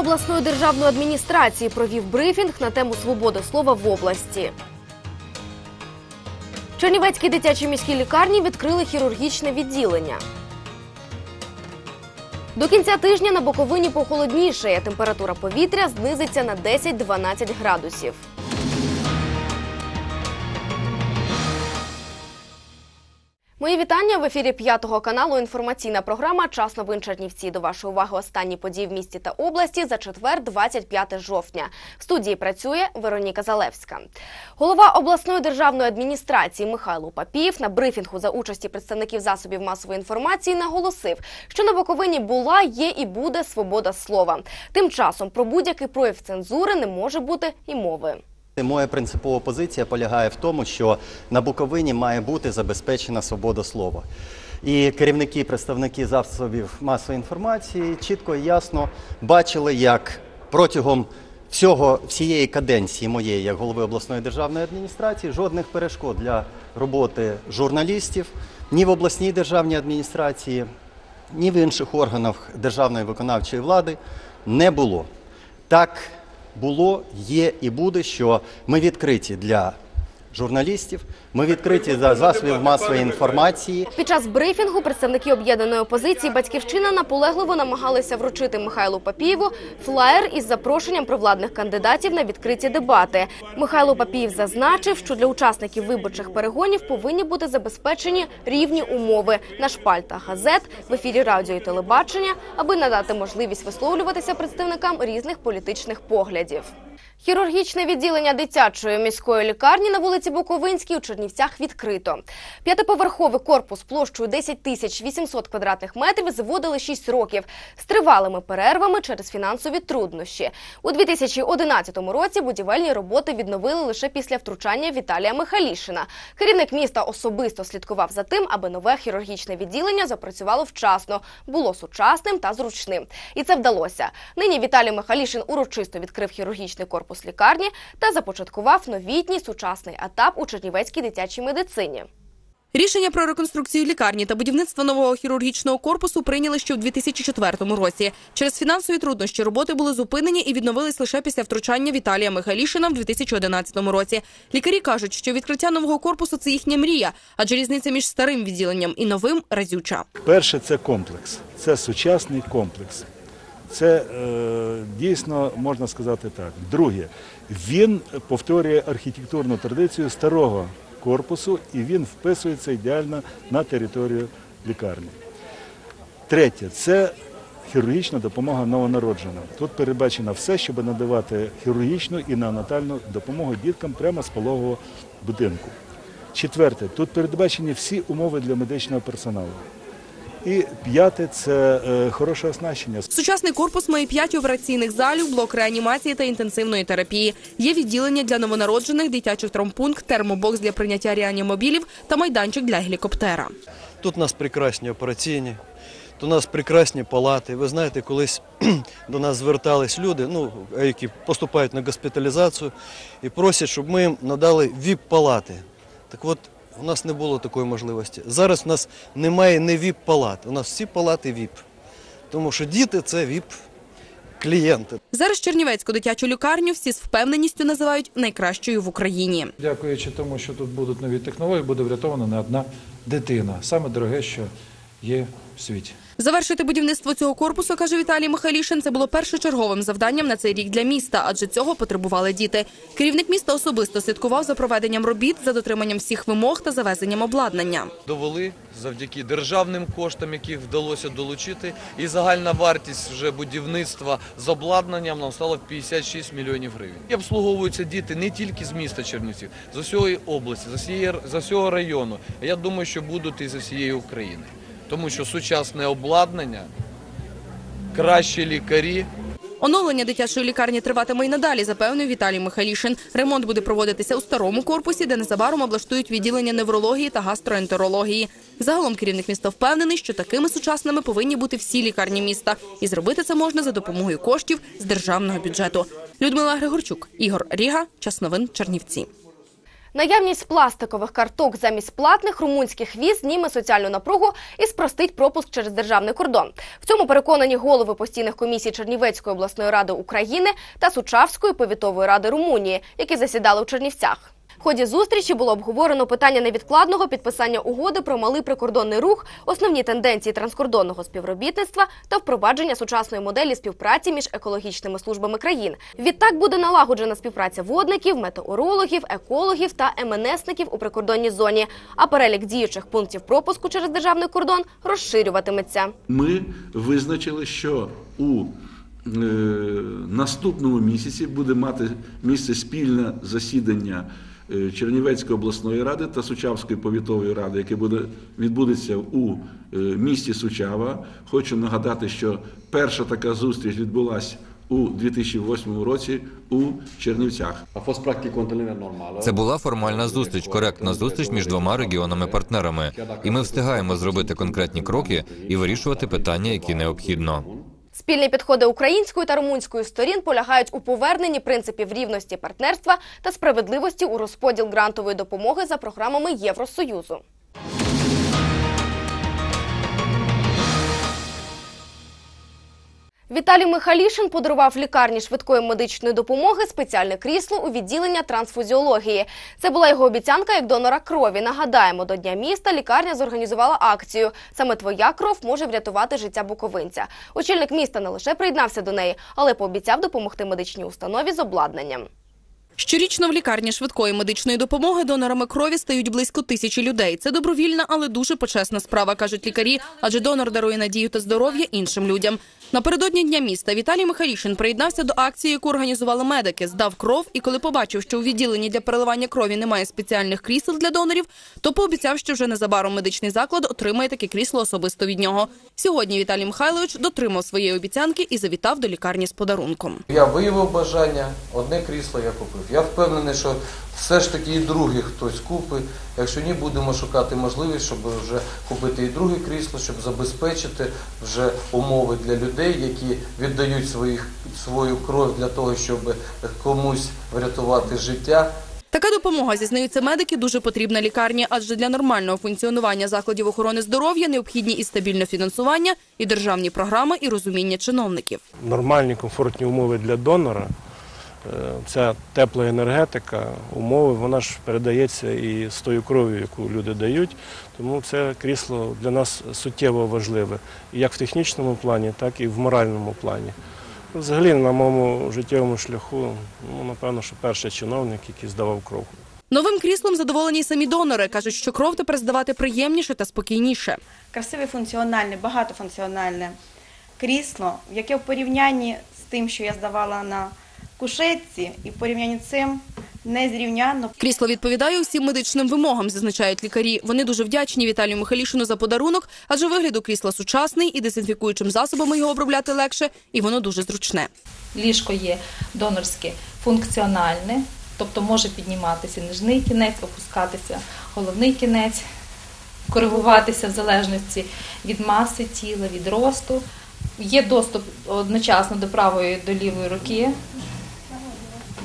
Обласної державної адміністрації провів брифінг на тему свободи слова в області. Чернівецькі дитячій міській лікарні відкрили хірургічне відділення. До кінця тижня на Буковині похолодніше. Температура повітря знизиться на 10-12 градусів. Мої вітання в ефірі п'ятого каналу. Інформаційна програма Час новин Чернівці. До вашої уваги останні події в місті та області за четвер, 25 жовтня. В студії працює Вероніка Залевська. Голова обласної державної адміністрації Михайло Папієв на брифінгу за участі представників засобів масової інформації наголосив, що на Буковині була, є і буде свобода слова. Тим часом про будь-який прояв цензури не може бути і мови. Моя принципова позиція полягає в тому, що на Буковині має бути забезпечена свобода слова. І керівники, представники засобів масової інформації чітко і ясно бачили, як протягом всього всієї каденції моєї як голови обласної державної адміністрації жодних перешкод для роботи журналістів ні в обласній державній адміністрації, ні в інших органах державної виконавчої влади не було. Так було, є і буде, що ми відкриті для журналістів, ми відкриті для засобів масової інформації. Під час брифінгу представники об'єднаної опозиції Батьківщина наполегливо намагалися вручити Михайлу Папієву флаєр із запрошенням провладних кандидатів на відкриті дебати. Михайло Папієв зазначив, що для учасників виборчих перегонів повинні бути забезпечені рівні умови на шпальтах газет в ефірі радіо і телебачення, аби надати можливість висловлюватися представникам різних політичних поглядів. Хірургічне відділення дитячої міської лікарні на вулиці Буковинській у Чернівцях відкрито. П'ятиповерховий корпус площею 10 тисяч 800 квадратних метрів зводили 6 років з тривалими перервами через фінансові труднощі. У 2011 році будівельні роботи відновили лише після втручання Віталія Михалішина. Керівник міста особисто слідкував за тим, аби нове хірургічне відділення запрацювало вчасно, було сучасним та зручним. І це вдалося. Нині Віталій Михалішин урочисто відкрив хірургічний корпус лікарні та започаткував новітній сучасний етап у Чернівецькій дитячій медицині. Рішення про реконструкцію лікарні та будівництво нового хірургічного корпусу прийняли ще у 2004 році. Через фінансові труднощі роботи були зупинені і відновились лише після втручання Віталія Михайлішина в 2011 році. Лікарі кажуть, що відкриття нового корпусу це їхня мрія, адже різниця між старим відділенням і новим разюча. Перше це комплекс, це сучасний комплекс. Це е, дійсно можна сказати так. Друге, він повторює архітектурну традицію старого корпусу і він вписується ідеально на територію лікарні. Третє це хірургічна допомога новонародженим. Тут передбачено все, щоб надавати хірургічну і неонатальну допомогу діткам прямо з пологового будинку. Четверте, тут передбачені всі умови для медичного персоналу. І п'яте це е, хороше оснащення. Сучасний корпус має п'ять операційних залів, блок реанімації та інтенсивної терапії. Є відділення для новонароджених, дитячих травмпункт, термобокс для прийняття реанімобілів та майданчик для гелікоптера. Тут у нас прекрасні операційні, тут у нас прекрасні палати. Ви знаєте, колись до нас звертались люди, ну, які поступають на госпіталізацію і просять, щоб ми їм надали ВІП-палати. Так от, у нас не було такої можливості. Зараз у нас немає не ВІП-палат, у нас всі палати ВІП. Тому що діти це ВІП-клієнти. Зараз Чернівецьку дитячу лікарню всі з впевненістю називають найкращою в Україні. Дякуючи тому, що тут будуть нові технології, буде врятована не одна дитина. Саме дороге, що є в світі. Завершити будівництво цього корпусу, каже Віталій Михайлішин, це було першочерговим завданням на цей рік для міста, адже цього потребували діти. Керівник міста особисто слідкував за проведенням робіт, за дотриманням всіх вимог та завезенням обладнання. довели завдяки державним коштам, яких вдалося долучити, і загальна вартість вже будівництва з обладнанням нам стала 56 мільйонів гривень. І обслуговуються діти не тільки з міста Чернівців, з усієї області, з усієї з усього району. Я думаю, що будуть і з усієї України, тому що сучасне обладнання, кращі лікарі. Оновлення дитячої лікарні триватиме й надалі, запевнив Віталій Михайлішин. Ремонт буде проводитися у старому корпусі, де незабаром облаштують відділення неврології та гастроентерології. Загалом керівник міста впевнений, що такими сучасними повинні бути всі лікарні міста, і зробити це можна за допомогою коштів з державного бюджету. Людмила Григорчук, Ігор Ріга, час новин Чернівці. Наявність пластикових карток замість платних румунських віз зніме соціальну напругу і спростить пропуск через державний кордон. В цьому переконані голови постійних комісій Чернівецької обласної ради України та Сучавської повітової ради Румунії, які засідали у Чернівцях. Ході зустрічі було обговорено питання невідкладного підписання угоди про малий прикордонний рух, основні тенденції транскордонного співробітництва та впровадження сучасної моделі співпраці між екологічними службами країн. Відтак буде налагоджена співпраця водників, метеорологів, екологів та МНСників у прикордонній зоні. А перелік діючих пунктів пропуску через державний кордон розширюватиметься. Ми визначили, що у е, наступному місяці буде мати місце спільне засідання Чернівецької обласної ради та Сучавської повітової ради, яке буде відбудеться у е, місті Сучава. Хочу нагадати, що перша така зустріч відбулася у 2008 році у Чернівцях. Це була формальна зустріч, коректна зустріч між двома регіонами-партнерами, і ми встигаємо зробити конкретні кроки і вирішувати питання, які необхідно. Спільні підходи української та румунської сторін полягають у поверненні принципів рівності партнерства та справедливості у розподіл грантової допомоги за програмами Євросоюзу. Віталій Михалішин подарував лікарні швидкої медичної допомоги спеціальне крісло у відділення трансфузіології. Це була його обіцянка як донора крові. Нагадаємо, до Дня міста лікарня зорганізувала акцію. Саме твоя кров може врятувати життя буковинця. Очільник міста не лише приєднався до неї, але пообіцяв допомогти медичній установі з обладнанням. Щорічно в лікарні швидкої медичної допомоги донорами крові стають близько тисячі людей. Це добровільна, але дуже почесна справа, кажуть лікарі, адже донор дарує надію та здоров'я іншим людям. Напередодні дня міста Віталій Михайлішин приєднався до акції, яку організували медики. Здав кров, і коли побачив, що у відділенні для переливання крові немає спеціальних крісел для донорів, то пообіцяв, що вже незабаром медичний заклад отримає таке крісло особисто від нього. Сьогодні Віталій Михайлович дотримав своєї обіцянки і завітав до лікарні з подарунком. Я виявив бажання, одне крісло я купив. Я впевнений, що все ж таки і друге хтось купить. Якщо ні, будемо шукати можливість, щоб вже купити і друге крісло, щоб забезпечити вже умови для людей, які віддають своїх, свою кров для того, щоб комусь врятувати життя. Така допомога, зізнаються медики, дуже потрібна лікарні, адже для нормального функціонування закладів охорони здоров'я необхідні і стабільне фінансування, і державні програми, і розуміння чиновників. нормальні комфортні умови для донора. Е, Ця тепла енергетика, умови, вона ж передається і з тою кров'ю, яку люди дають. Тому це крісло для нас суттєво важливе, як в технічному плані, так і в моральному плані. Взагалі, на моєму життєвому шляху, ну, напевно, що перший чиновник, який здавав кров. Новим кріслом задоволені й самі донори. кажуть, що кров тепер здавати приємніше та спокійніше. красиве функціональне, багатофункціональне крісло, яке в порівнянні з тим, що я здавала на кушетці, і в порівнянні з цим незрівняно. Крісло відповідає усім медичним вимогам, зазначають лікарі. Вони дуже вдячні Віталію Михайлішину за подарунок, адже вигляд у крісла сучасний і дезінфікуючим засобами його обробляти легше, і воно дуже зручне. Ліжко є донорське функціональне, тобто може підніматися нижний кінець, опускатися головний кінець, коригуватися в залежності від маси тіла, від росту. Є доступ одночасно до правої до лівої руки.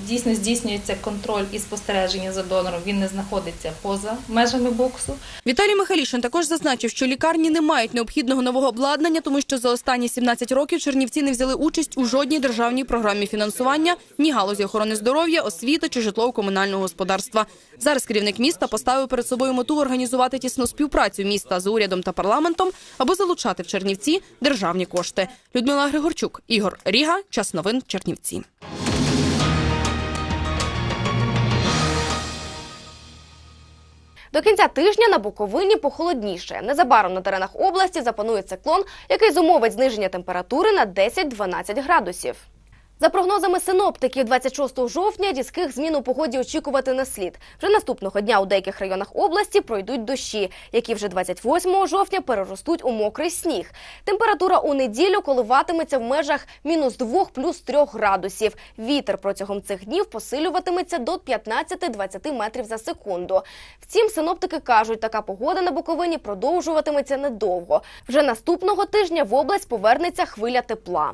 Дійсно здійснюється контроль і спостереження за донором. Він не знаходиться поза межами боксу. Віталій Михайлішин також зазначив, що лікарні не мають необхідного нового обладнання, тому що за останні 17 років Чернівці не взяли участь у жодній державній програмі фінансування, ні галузі охорони здоров'я, освіти чи житлово-комунального господарства. Зараз керівник міста поставив перед собою мету організувати тісну співпрацю міста з урядом та парламентом, аби залучати в Чернівці державні кошти. Людмила Григорчук, Ігор Ріга, час новин Чернівці. До кінця тижня на Буковині похолодніше. Незабаром на теренах області запанує циклон, який зумовить зниження температури на 10-12 градусів. За прогнозами синоптиків, 26 жовтня різких змін у погоді очікувати не слід. Вже наступного дня у деяких районах області пройдуть дощі, які вже 28 жовтня переростуть у мокрий сніг. Температура у неділю коливатиметься в межах мінус 2 плюс 3 градусів. Вітер протягом цих днів посилюватиметься до 15-20 метрів за секунду. Втім, синоптики кажуть, така погода на Буковині продовжуватиметься недовго. Вже наступного тижня в область повернеться хвиля тепла.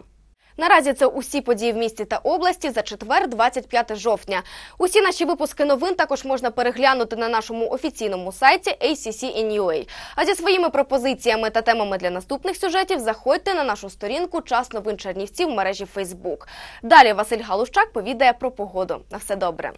Наразі це усі події в місті та області за четвер, 25 жовтня. Усі наші випуски новин також можна переглянути на нашому офіційному сайті ACC.in.ua. А зі своїми пропозиціями та темами для наступних сюжетів заходьте на нашу сторінку Час новин Чернівців в мережі Facebook. Далі Василь Галущак повідає про погоду. На все добре.